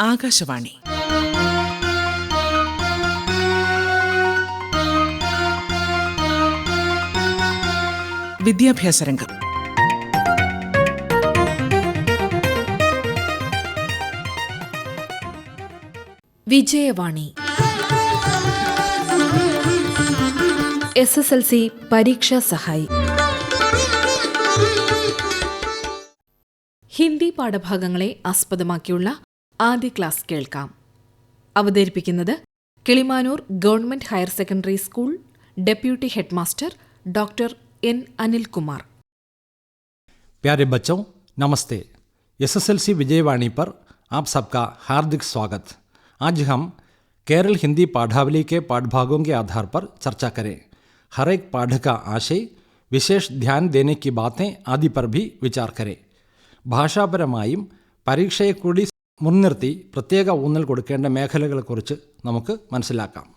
ആകാശവാണി. വിദ്യാഭ്യാസ രംഗം. Vijayavani. S S L C പരീക്ഷാ സഹായി. ഹിന്ദി പാഠഭാഗങ്ങളെ ആസ്പദമാക്കിയുള്ള ആദ്യ ക്ലാസ് കേൾക്കാം അവതരിപ്പിക്കുന്നത് Kilimanoor government higher secondary school deputy headmaster doctor N Anilkumar प्यारे बच्चों नमस्ते एसएसएलसी विजयवाणी पर आप सबका हार्दिक स्वागत आज हम केरल हिंदी पाठावली के पाठभागों के आधार पर चर्चा करें हर एक पाठ का आशय विशेष ध्यान देने की बातें आदि पर भी विचार करें ഭാഷാപരമായും പരീക്ഷയെ കൂടി മുൻനിർത്തി പ്രത്യേക ഊന്നൽ കൊടുക്കേണ്ട മേഖലകളെക്കുറിച്ച് നമുക്ക് മനസ്സിലാക്കാം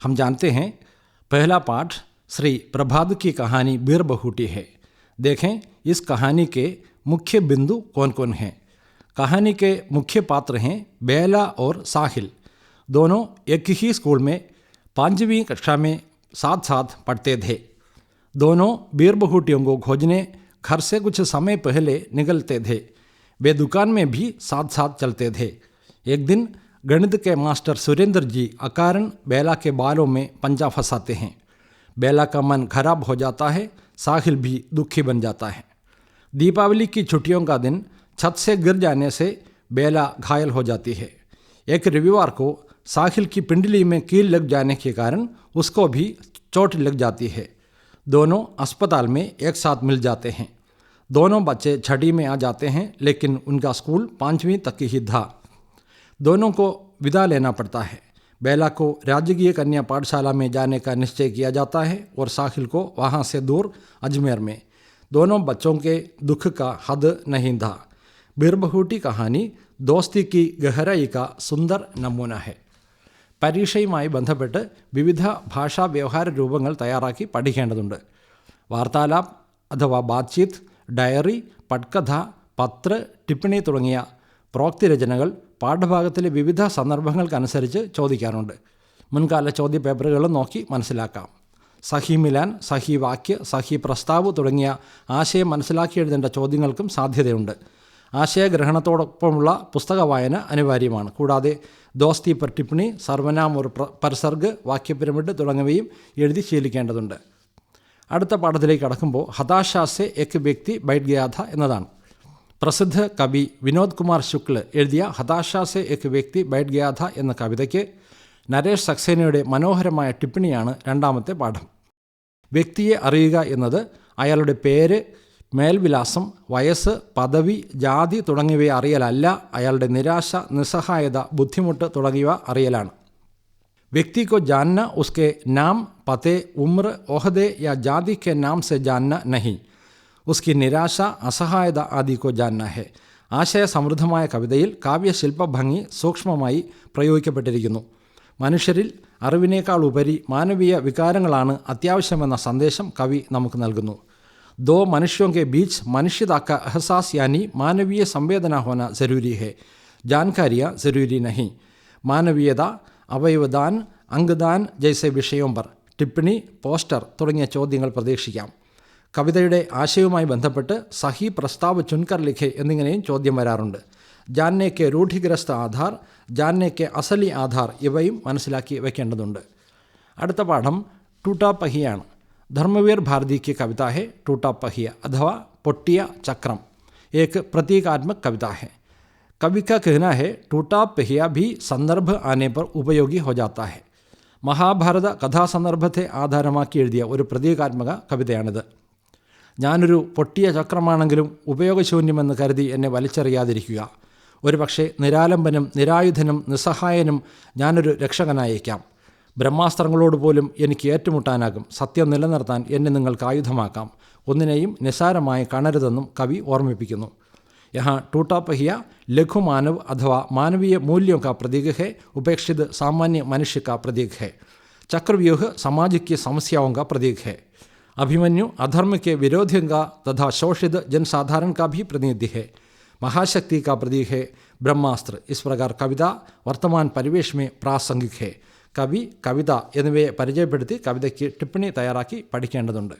हम जानते हैं पहला पाठ श्री प्रभात की कहानी बीर बहूटी है देखें इस कहानी के मुख्य बिंदु कौन कौन हैं कहानी के मुख्य पात्र हैं बेला और साहिल दोनों एक ही स्कूल में पांचवीं कक्षा में साथ साथ पढ़ते थे दोनों बीर बहूटियों को खोजने घर से कुछ समय पहले निकलते थे वे दुकान में भी साथ साथ चलते थे। एक दिन गणित के मास्टर सुरेंद्र जी अकारण बेला के बालों में पंजा फंसाते हैं। बेला का मन खराब हो जाता है, साहिल भी दुखी बन जाता है। दीपावली की छुट्टियों का दिन छत से गिर जाने से बेला घायल हो जाती है। एक रविवार को साहिल की पिंडली में कील लग जाने के कारण उसको भी चोट लग जाती है। दोनों अस्पताल में एक साथ मिल जाते हैं। दोनों बच्चे छठी में आ जाते हैं लेकिन उनका स्कूल पाँचवीं तक ही था दोनों को विदा लेना पड़ता है बेला को राजकीय कन्या पाठशाला में जाने का निश्चय किया जाता है और साहिल को वहाँ से दूर अजमेर में दोनों बच्चों के दुख का हद नहीं था बीरबहूटी कहानी दोस्ती की गहराई का सुंदर नमूना है പരീക്ഷയുമായി ബന്ധപ്പെട്ട് വിവിധ ഭാഷാ വ്യവഹാര രൂപങ്ങൾ തയ്യാറാക്കി പഠിക്കേണ്ടതുണ്ട് വാർത്താലാപ് അഥവാ ബാത്ചീത്ത് ഡയറി പട്കഥ പത്ര ടിപ്പണി തുടങ്ങിയ പ്രോക്തി രചനകൾ പാഠഭാഗത്തിലെ വിവിധ സന്ദർഭങ്ങൾക്കനുസരിച്ച് ചോദിക്കാറുണ്ട്. മുൻകാല ചോദ്യ പേപ്പറുകൾ നോക്കി മനസ്സിലാക്കാം. സഹി മിലാൻ സഹി വാക്യ സഹി പ്രസ്താവ് തുടങ്ങിയ ആശയം മനസ്സിലാക്കി എഴുതേണ്ട ചോദ്യങ്ങൾക്കും സാധ്യതയുണ്ട്. ആശയഗ്രഹണത്തോടൊപ്പമുള്ള പുസ്തക വായന അനിവാര്യമാണ്. കൂടാതെ ദോസ്തി പർ ടിപ്പണി സർവനാം ഒരു പരസർഗ് വാക്യപിരമിഡ് തുടങ്ങിയവയും എഴുതി ശീലിക്കേണ്ടതുണ്ട്. അടുത്ത പാഠത്തിലേക്ക് കടക്കുമ്പോൾ ഹതാശാസെ എക് വ്യക്തി ബൈറ്റ് ഗയാഥ എന്നതാണ്. പ്രസിദ്ധ കവി വിനോദ് കുമാർ ശുക്ല എഴുതിയ ഹതാശാസെ എക് വ്യക്തി ബൈറ്റ് ഗയാഥ എന്ന കവിതയ്ക്ക് നരേഷ് സക്സേനയുടെ മനോഹരമായ ടിപ്പണിയാണ് രണ്ടാമത്തെ പാഠം. വ്യക്തിയെ അറിയുക എന്നത് അയാളുടെ പേര് മേൽവിലാസം വയസ്സ് പദവി ജാതി തുടങ്ങിയവയെ അറിയലല്ല അയാളുടെ നിരാശ നിസ്സഹായത ബുദ്ധിമുട്ട് തുടങ്ങിയവ അറിയലാണ്. व्यक्ति को जानना उसके नाम पते उम्र ओहदे या जाति के नाम से जानना नहीं उसकी നിരാശ അസഹായത ആദി കോ ജാന്ന ഹെ ആശയ സമൃദ്ധമായ കവിതയിൽ കാവ്യശില്പഭംഗി സൂക്ഷ്മമായി പ്രയോഗിക്കപ്പെട്ടിരിക്കുന്നു മനുഷ്യരിൽ അറിവിനേക്കാൾ ഉപരി മാനവീയ വികാരങ്ങളാണ് അത്യാവശ്യമെന്ന സന്ദേശം കവി നമുക്ക് നൽകുന്നു दो मनुष्यों के बीच मनुष्यता का एहसास यानी मानवीय संवेदना होना ज़रूरी है जानकारियाँ ज़रूरी नहीं മാനവീയത അവയവദാൻ അങ്കദാൻ ജയ്സെ വിഷയോംബർ പർ ടിപ്പണി പോസ്റ്റർ തുടങ്ങിയ ചോദ്യങ്ങൾ പ്രതീക്ഷിക്കാം. കവിതയുടെ ആശയവുമായി ബന്ധപ്പെട്ട് സഹി പ്രസ്താവ് ചുൻകർ ലിഖെ എന്നിങ്ങനെയും ചോദ്യം വരാറുണ്ട്. ജാന്നയ്ക്ക് രൂഢിഗ്രസ്ത ആധാർ ജാന്നയ്ക്ക് അസലി ആധാർ ഇവയും മനസ്സിലാക്കി വയ്ക്കേണ്ടതുണ്ട് അടുത്ത പാഠം ടൂട്ടാ പഹിയാണ് ധർമ്മവീർ ഭാരതിക്ക് കവിതാഹെ ടൂട്ടാ പഹിയ അഥവാ പൊട്ടിയ ചക്രം. ഏക് പ്രതീകാത്മക് കവിതാഹേ कवि का कहना है टूटा पहिया भी संदर्भ आने पर उपयोगी हो जाता है മഹാഭാരത കഥാസന്ദർഭത്തെ ആധാരമാക്കി എഴുതിയ ഒരു പ്രതീകാത്മക കവിതയാണിത് ഞാനൊരു പൊട്ടിയ ചക്രമാണെങ്കിലും ഉപയോഗശൂന്യമെന്ന് കരുതി എന്നെ വലിച്ചെറിയാതിരിക്കുക ഒരുപക്ഷെ നിരാലംബനും നിരായുധനും നിസ്സഹായനും ഞാനൊരു രക്ഷകനായേക്കാം ബ്രഹ്മാസ്ത്രങ്ങളോട് പോലും എനിക്ക് ഏറ്റുമുട്ടാനാകും സത്യം നിലനിർത്താൻ എന്നെ നിങ്ങൾക്ക് ആയുധമാക്കാം ഒന്നിനെയും നിസാരമായി കാണരുതെന്നും കവി ഓർമ്മിപ്പിക്കുന്നു യഹാ ടൂട്ടാ पहिया लघु मानव अथवा मानवीय मूल्यों का प्रतीक है उपेक्षित सामान्य मनुष्य का प्रतीक है चक्रव्यूह समाज की समस्याओं का प्रतीक है अभिमन्यु अधर्म के विरोधियों का तथा शोषित जनसाधारण का भी प्रतिनिधि है महाशक्ति का प्रतीक है ब्रह्मास्त्र इस प्रकार कविता वर्तमान परिवेश में प्रासंगिक है കവി കവിത എന്നിവയെ പരിചയപ്പെടുത്തി കവിതയ്ക്ക് ടിപ്പണി തയ്യാറാക്കി പഠിക്കേണ്ടതുണ്ട്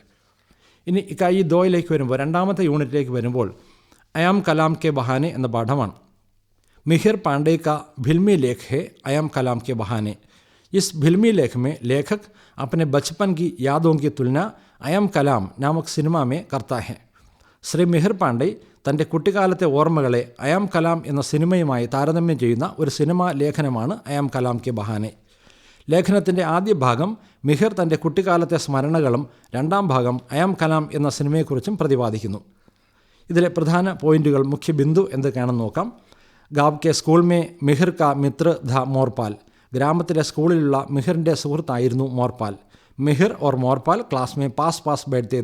ഇനി ഇക്ക ഈ ദോയിലേക്ക് വരുമ്പോൾ രണ്ടാമത്തെ യൂണിറ്റിലേക്ക് വരുമ്പോൾ അയാം കലാം കെ ബഹാനെ എന്ന പാഠമാണ് मिहिर पांडे का फिल्मी लेख है अयम कलाम के बहाने इस फिल्मी लेख में लेखक अपने बचपन की यादों की तुलना अयम कलाम नामक सिनेमा में करता है ശ്രീ മിഹിർ പാണ്ഡെ തൻ്റെ കുട്ടിക്കാലത്തെ ഓർമ്മകളെ അയാം കലാം എന്ന സിനിമയുമായി താരതമ്യം ചെയ്യുന്ന ഒരു സിനിമാ ലേഖനമാണ് അയാം കലാം കെ ബഹാനെ ലേഖനത്തിൻ്റെ ആദ്യ ഭാഗം മിഹിർ തൻ്റെ കുട്ടിക്കാലത്തെ സ്മരണകളും രണ്ടാം ഭാഗം അയാം കലാം എന്ന സിനിമയെക്കുറിച്ചും പ്രതിപാദിക്കുന്നു ഇതിലെ പ്രധാന പോയിന്റുകൾ മുഖ്യ ബിന്ദു എന്തൊക്കെയാണെന്ന് നോക്കാം. ഗാവ് കെ സ്കൂൾ മേ മിഹിർ കാ മിത്ര ധ മോർപാൽ. ഗ്രാമത്തിലെ സ്കൂളിലുള്ള മിഹിറിന്റെ സുഹൃത്തായിരുന്നു മോർപാൽ. മിഹിർ ഓർ മോർപാൽ ക്ലാസ് മേ പാസ് പാസ് ബേഡ്തേ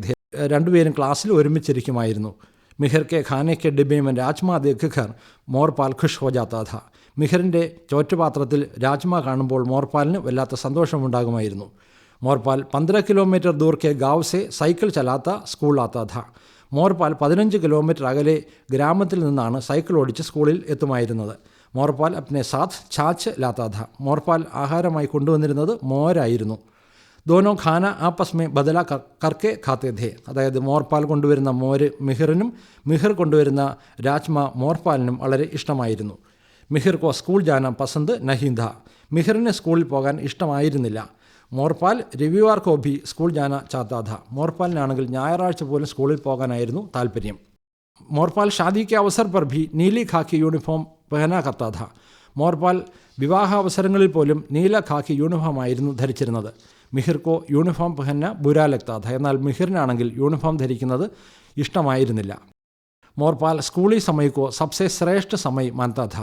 രണ്ടുപേരും ക്ലാസ്സിൽ ഒരുമിച്ചിരിക്കുമായിരുന്നു. മിഹിർ കെ ഖാനെ കെ ഡിബേമൻ രാജ്മാ രാജ്മ ദേഖർ മോർപാൽ ഖുഷ് ഹോ ജാത്താ മിഹിറിന്റെ ചോറ്റുപാത്രത്തിൽ രാജ്മ കാണുമ്പോൾ മോർപാലിന് വല്ലാത്ത സന്തോഷമുണ്ടാകുമായിരുന്നു. മോർപാൽ പന്ത്രണ്ട് കിലോമീറ്റർ ദൂർ കെ ഗാവ് സൈക്കിൾ ചലാത്ത സ്കൂൾ ആത്താ ഥ മോർപാൽ പതിനഞ്ച് കിലോമീറ്റർ അകലെ ഗ്രാമത്തിൽ നിന്നാണ് സൈക്കിൾ ഓടിച്ച് സ്കൂളിൽ എത്തുമായിരുന്നത്. മോർപാൽ അപ്നെ സാത്ത് ഛാച്ച് ലാത്താഥ മോർപാൽ ആഹാരമായി കൊണ്ടുവന്നിരുന്നത് മോരായിരുന്നു. ദോനോ ഖാന ആപ്പസ് മേ ബദല കർക്കെ ഖാത്തേധേ അതായത് മോർപാൽ കൊണ്ടുവരുന്ന മോര് മിഹിറിനും മിഹിർ കൊണ്ടുവരുന്ന രാജ്മ മോർപാലിനും വളരെ ഇഷ്ടമായിരുന്നു. മിഹിർ കോ സ്കൂൾ ജാന പസന്ത് നഹീന്ദ. മിഹിറിന് സ്കൂളിൽ പോകാൻ ഇഷ്ടമായിരുന്നില്ല. മോർപ്പാൽ രവിവാർ കോബി സ്കൂൾ ജാന ചാത്താധ മോർപ്പാലിനാണെങ്കിൽ ഞായറാഴ്ച പോലും സ്കൂളിൽ പോകാനായിരുന്നു താല്പര്യം മോർപ്പാൽ ഷാദിക്ക് അവസർ പർഭി നീലി ഖാക്കി യൂണിഫോം പെഹന കത്താധ മോർപ്പാൽ വിവാഹാവസരങ്ങളിൽ പോലും നീല ഖാക്കി യൂണിഫോമായിരുന്നു ധരിച്ചിരുന്നത്. മിഹിർക്കോ യൂണിഫോം പെഹന്ന ബുരാലക്താഥ എന്നാൽ മിഹിറിനാണെങ്കിൽ യൂണിഫോം ധരിക്കുന്നത് ഇഷ്ടമായിരുന്നില്ല. മോർപ്പാൽ സ്കൂളി സമയക്കോ സബ്സെ ശ്രേഷ്ഠ സമയ മാൻതാഥ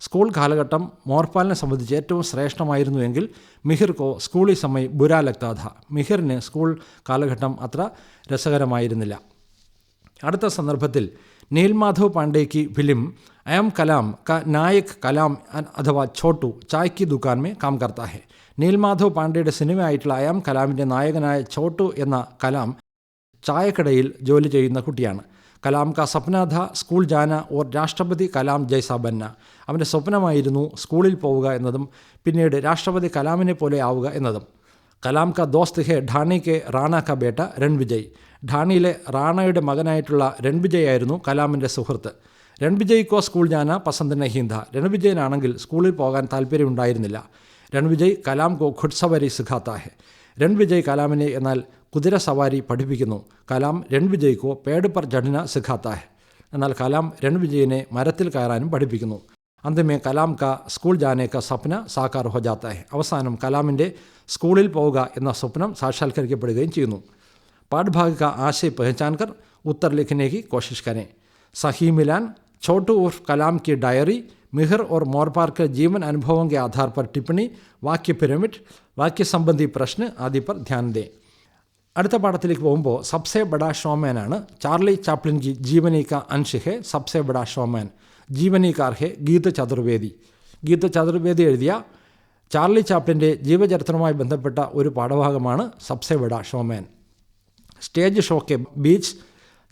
സ്കൂൾ കാലഘട്ടം മോർപ്പാലിനെ സംബന്ധിച്ച് ഏറ്റവും ശ്രേഷ്ഠമായിരുന്നുവെങ്കിൽ മിഹിർക്കോ സ്കൂളി സമയ ബുരാലക്താഥ മിഹിറിന് സ്കൂൾ കാലഘട്ടം അത്ര രസകരമായിരുന്നില്ല. അടുത്ത സന്ദർഭത്തിൽ നീൽമാധവ് പാണ്ഡേക്ക് ഫിലിം അയം കലാം ക നായക് കലാം അഥവാ ഛോട്ടു ചായ്ക്ക് ദുക്കാൻമേ കാം കർത്താ ഹെ നീൽമാധവ് പാണ്ഡെയുടെ സിനിമയായിട്ടുള്ള അയാം കലാമിന്റെ നായകനായ ഛോട്ടു എന്ന കലാം ചായക്കടയിൽ ജോലി ചെയ്യുന്ന കുട്ടിയാണ്. കലാം ക സ്വപ്നാഥ സ്കൂൾ ജാന ഓർ രാഷ്ട്രപതി കലാം ജയ്സ ബന്ന. അവന്റെ സ്വപ്നമായിരുന്നു സ്കൂളിൽ പോവുക എന്നതും പിന്നീട് രാഷ്ട്രപതി കലാമിനെ പോലെ ആവുക എന്നതും. കലാം ക ദോസ്ത് ഹെ ഠാണി കെ റാണ ക ബേട്ട രൺവിജയ്. ഢാണിയിലെ റാണയുടെ മകനായിട്ടുള്ള രൺവിജയ് ആയിരുന്നു കലാമിന്റെ സുഹൃത്ത്. രൺവിജയ്ക്കോ സ്കൂൾ ജാന പസന്ത് നഹീന്ദ രൺവിജയനാണെങ്കിൽ സ്കൂളിൽ പോകാൻ താല്പര്യമുണ്ടായിരുന്നില്ല രൺവിജയ് കലാം കോ ഖുഡ്സവരി സുഖാത്താഹെ രൺവിജയ് കലാമിനെ എന്നാൽ കുതിരസവാരി പഠിപ്പിക്കുന്നു കലാം രൺവിജയ്ക്കോ പേഡ് പർ ജഡ്ന സിഖാത്താഹ് എന്നാൽ കലാം രൺവിജയിനെ മരത്തിൽ കയറാനും പഠിപ്പിക്കുന്നു അന്തിമേ കലാം കാ സ്കൂൾ ജാനേക്ക സ്വപ്ന സാക്കാർ ഹോ ജാത്താഹ് അവസാനം കലാമിൻ്റെ സ്കൂളിൽ പോവുക എന്ന സ്വപ്നം സാക്ഷാത്കരിക്കപ്പെടുകയും ചെയ്യുന്നു പാഠഭാഗ് കാ ആശയ പെഹചാൻ കർ ഉത്തർ ലിഖിനേക്ക് കോശിഷ് കരെ സഹി മിലാൻ छोटू उर्फ़ कलाम की डायरी मिहर और मोरपार के जीवन अनुभवों के आधार पर टिप्पणी वाक्य पिरामिड वाक्य संबंधी प्रश्न आदि पर ध्यान दें അടുത്ത പാഠത്തിലേക്ക് പോകുമ്പോൾ സബ്സെ ബഡാ ഷോമാനാണ് ചാർലി ചാപ്ലിൻ ജി ജീവനീക അൻഷിഹെ സബ്സെ ബഡാ ഷോമാൻ. ജീവനീകാർഹെ ഗീത ചതുർവേദി. ഗീത ചതുർവേദി എഴുതിയ ചാർലി ചാപ്ലിന്റെ ജീവചരിത്രവുമായി ബന്ധപ്പെട്ട ഒരു പാഠഭാഗമാണ് സബ്സെ ബഡാ ഷോമാൻ. സ്റ്റേജ് ഷോക്കെ ബീച്ച്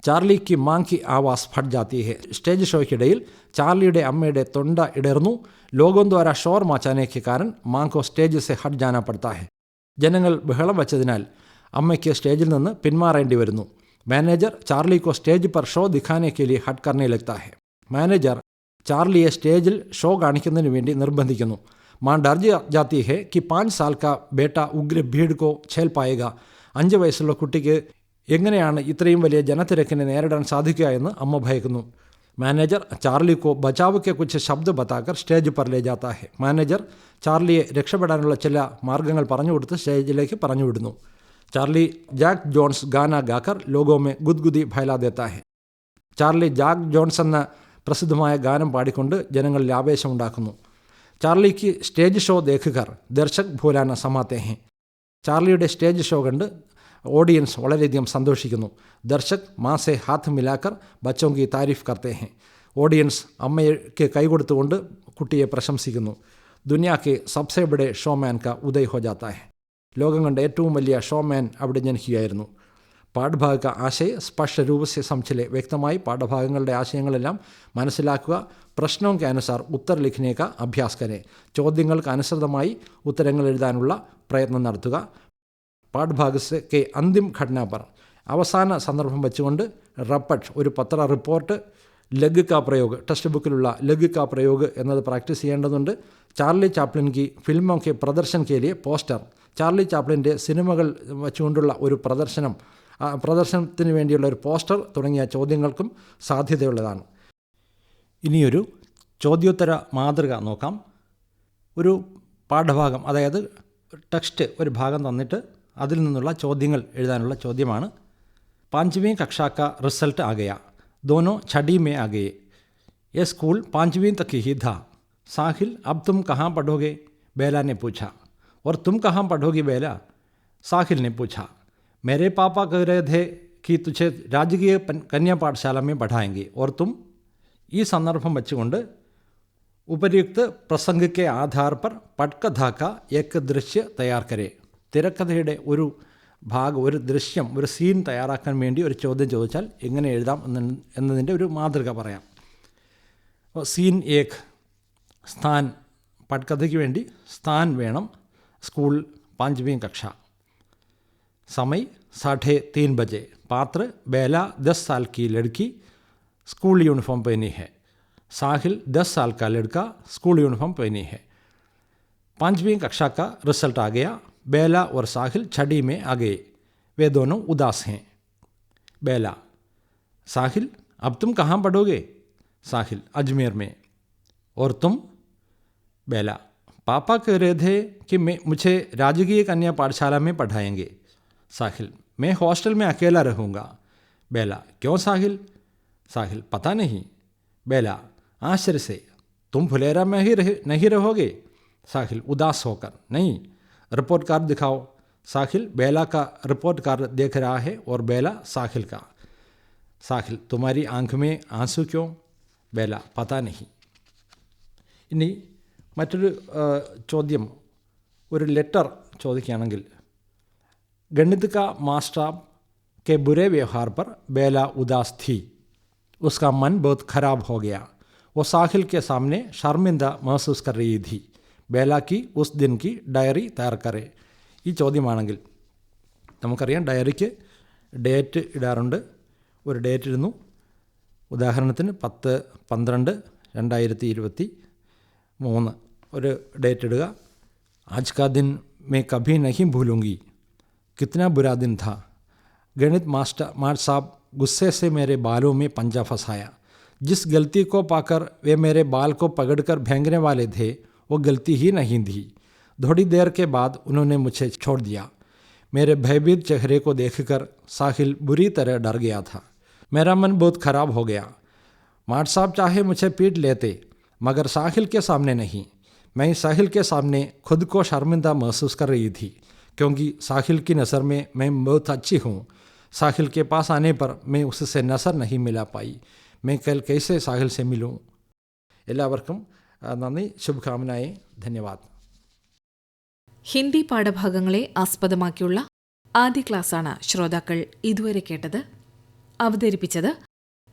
ചാർലിക്ക് മാങ്കി ആവാസ് ഫഡ് ജാത്തി ഹെ സ്റ്റേജ് ഷോയ്ക്കിടയിൽ ചാർലിയുടെ അമ്മയുടെ തൊണ്ട ഇടർന്നു. ലോകോന്ദ്വാര ഷോർ മാച്ചാനേക്കാരൻ മാങ്കോ സ്റ്റേജ് സെ ഹട്ട് ജാനപ്പെടുത്താഹെ ജനങ്ങൾ ബഹളം വച്ചതിനാൽ അമ്മയ്ക്ക് സ്റ്റേജിൽ നിന്ന് പിന്മാറേണ്ടി വരുന്നു. മാനേജർ ചാർലി കോ സ്റ്റേജ് പർ ഷോ ദിഖാനെ കെ ലി ഹട്ട് കർണേ ലഗ്താ മാനേജർ ചാർലിയെ സ്റ്റേജിൽ ഷോ കാണിക്കുന്നതിന് വേണ്ടി നിർബന്ധിക്കുന്നു. മാൻ ഡർജി ജാത്തി ഹെ കി പാഞ്ച് സാൽ കാ ബേട്ട ഉഗ്ര ഭീഡ് കോ ഛേൽ പായക അഞ്ച് വയസ്സുള്ള കുട്ടിക്ക് എങ്ങനെയാണ് ഇത്രയും വലിയ ജനത്തിരക്കിനെ നേരിടാൻ സാധിക്കുക എന്ന് അമ്മ ഭയക്കുന്നു. മാനേജർ ചാർലി കോ ബച്ചാവ് കെ ശബ്ദ ബത്താക്കർ സ്റ്റേജ് പർ ലേ ജാത്താ മാനേജർ ചാർലിയെ രക്ഷപ്പെടാനുള്ള ചില മാർഗങ്ങൾ പറഞ്ഞു കൊടുത്ത് സ്റ്റേജിലേക്ക് പറഞ്ഞു വിടുന്നു. ചാർലി ജാക്ക് ജോൺസ് ഗാന ഗാക്കർ ലോകോമെ ഗുദ്ഗുദി ഭയലാ ദേത്താ ഹെ ചാർലി ജാക്ക് ജോൺസ് എന്ന പ്രസിദ്ധമായ ഗാനം പാടിക്കൊണ്ട് ജനങ്ങളിൽ ആവേശമുണ്ടാക്കുന്നു ചാർലിക്ക് സ്റ്റേജ് ഷോ ദേഖുകർ ദർശക് ഭൂലാന സമാത്തെ ഹെ ചാർലിയുടെ സ്റ്റേജ് ഷോ കണ്ട് ഓഡിയൻസ് വളരെയധികം സന്തോഷിക്കുന്നു. ദർശക് മാസെ ഹാത്ത് മിലാക്കർ ബച്ചോങ്കി താരിഫ് കർത്തേ ഹെ. ഓഡിയൻസ് അമ്മയ്ക്ക് കൈകൊടുത്തുകൊണ്ട് കുട്ടിയെ പ്രശംസിക്കുന്നു. ദുനിയാക്ക് സബ്സെ ഷോമാൻ ക ഉദയ് ഹെ. ലോകം കണ്ട ഏറ്റവും വലിയ ഷോമാൻ അവിടെ ജനിക്കുകയായിരുന്നു പാഠഭാഗ ആശയ സ്പർശരൂപസ്യ സംശയിലെ വ്യക്തമായി പാഠഭാഗങ്ങളുടെ ആശയങ്ങളെല്ലാം മനസ്സിലാക്കുക പ്രശ്നവും അനുസാർ ഉത്തര ലിഖിനേക്ക അഭ്യാസ്കനെ. ചോദ്യങ്ങൾക്ക് അനുസൃതമായി ഉത്തരങ്ങൾ എഴുതാനുള്ള പ്രയത്നം നടത്തുക. പാഠഭാഗസ് കെ അന്തിം ഘടനാപർ. അവസാന സന്ദർഭം വെച്ചുകൊണ്ട് റപ്പട്ട് ഒരു പത്ര റിപ്പോർട്ട് ലഗ് കാ പ്രയോഗ് ടെക്സ്റ്റ് ബുക്കിലുള്ള ലഗ് കാ പ്രയോഗ് എന്നത് പ്രാക്ടീസ് ചെയ്യേണ്ടതുണ്ട്. ചാർലി ചാപ്ലിൻകി ഫിൽമോ കെ പ്രദർശൻ കെ പോസ്റ്റർ. ചാർലി ചാപ്ലിൻ്റെ സിനിമകൾ വെച്ചുകൊണ്ടുള്ള ഒരു പ്രദർശനം ആ പ്രദർശനത്തിന് വേണ്ടിയുള്ള ഒരു പോസ്റ്റർ തുടങ്ങിയ ചോദ്യങ്ങൾക്കും സാധ്യതയുള്ളതാണ് ഇനിയൊരു ചോദ്യോത്തര മാതൃക നോക്കാം ഒരു പാഠഭാഗം അതായത് ടെക്സ്റ്റ് ഒരു ഭാഗം തന്നിട്ട് അതിൽ നിന്നുള്ള ചോദ്യങ്ങൾ എഴുതാനുള്ള ചോദ്യമാണ് पाँचवीं कक्षा का रिजल्ट आ गया दोनों छठी में आ गए ये स्कूल पाँचवीं तक ही था साहिल अब तुम कहाँ पढ़ोगे बेला ने पूछा और तुम कहाँ पढ़ोगी बेला साहिल ने पूछा मेरे पापा कह रहे थे कि तुझे राजकीय पन- कन्या पाठशाला में पढ़ाएंगे और तुम ഈ സന്ദർഭം വെച്ചുകൊണ്ട് ഉപയുക്ത പ്രസംഗ കെ ആധാർ पर പട്കഥ का एक ദൃശ്യ തയ്യാർ കരേ തിരക്കഥയുടെ ഒരു ഭാഗം ഒരു ദൃശ്യം ഒരു സീൻ തയ്യാറാക്കാൻ വേണ്ടി ഒരു ചോദ്യം ചോദിച്ചാൽ എങ്ങനെ എഴുതാം എന്ന എന്നതിൻ്റെ ഒരു മാതൃക പറയാം അപ്പോൾ സീൻ ഏക് സ്ഥാൻ പട്കഥയ്ക്ക് വേണ്ടി സ്ഥാൻ വേണം स्कूल पाँचवीं कक्षा समय साढ़े तीन बजे पात्र बेला दस साल की लड़की स्कूल यूनिफॉर्म पहनी है साहिल दस साल का लड़का स्कूल यूनिफॉर्म पहनी है पाँचवीं कक्षा का रिज़ल्ट आ गया बेला और साहिल छठी में आ गए वे दोनों उदास हैं बेला साहिल अब तुम कहाँ पढ़ोगे साहिल अजमेर में और तुम बेला पापा कह रहे थे कि मैं, मुझे राजकीय कन्या पाठशाला में पढ़ाएँगे। साहिल, मैं हॉस्टल में अकेला रहूँगा। बेला, क्यों साहिल? साहिल, पता नहीं। बेला, आश्चर्य से, तुम फुलेरा में ही रह, नहीं रहोगे? साहिल, उदास होकर, नहीं। रिपोर्ट कार्ड दिखाओ। साहिल, बेला का रिपोर्ट कार्ड देख रहा है और बेला, साहिल का। साहिल, तुम्हारी आँख में आँसू क्यों? बेला, पता नहीं। ഇനി മറ്റൊരു ആ, ചോദ്യം ഒരു ലെറ്റർ ചോദിക്കുകയാണെങ്കിൽ गणित का मास्टर के बुरे व्यवहार पर बेला उदास थी उसका मन बहुत खराब हो गया वो साहिल के सामने शर्मिंदा महसूस कर रही थी बेला की उस दिन की ഡയറി തയ്യാർ കരെ ഈ ചോദ്യമാണെങ്കിൽ നമുക്കറിയാം ഡയറിക്ക് ഡേറ്റ് ഇടാറുണ്ട് ഒരു ഡേറ്റ് ഇടുന്നു ഉദാഹരണത്തിന് പത്ത് പന്ത്രണ്ട് രണ്ടായിരത്തി ഇരുപത്തി മൂന്ന് और डेट इടുക आज का दिन मैं कभी नहीं भूलूँगी। कितना बुरा दिन था। गणित मास्टर मार्ट साहब गुस्से से मेरे बालों में पंजा फंसाया। जिस गलती को पाकर वे मेरे बाल को पकड़कर भेंगने वाले थे, वो गलती ही नहीं थी। थोड़ी देर के बाद उन्होंने मुझे छोड़ दिया। मेरे भयभीत चेहरे को देखकर साहिल बुरी तरह डर गया था। मेरा मन बहुत खराब हो गया। मार्ट साहब चाहे मुझे पीट लेते, मगर साहिल के सामने नहीं। मैं साहिल के सामने खुद को शर्मिंदा महसूस कर रही थी क्योंकि साहिल की नज़र में मैं बहुत अच्छी हूँ साहिल के पास आने पर मैं उससे नज़र नहीं मिला पाई मैं कल कैसे साहिल से मिलूँ എല്ലാവർക്കും ആ, നന്ദി ശുഭകാമനായി ധന്യവാദ് ഹിന്ദി പാഠഭാഗങ്ങളെ ആസ്പദമാക്കിയുള്ള ആദ്യ ക്ലാസ്സാണ് ശ്രോതാക്കൾ ഇതുവരെ കേട്ടത് അവതരിപ്പിച്ചത്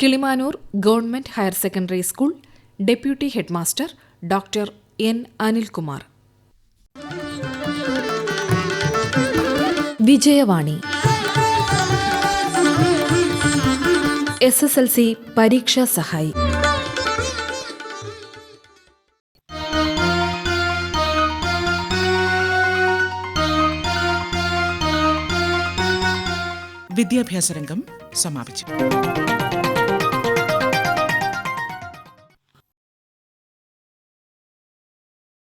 Kilimanoor government higher secondary school deputy headmaster doctor N Anilkumar. Vijayavani. S S L C പരീക്ഷാ സഹായി. വിദ്യാഭ്യാസ രംഗം സമാപിച്ചു.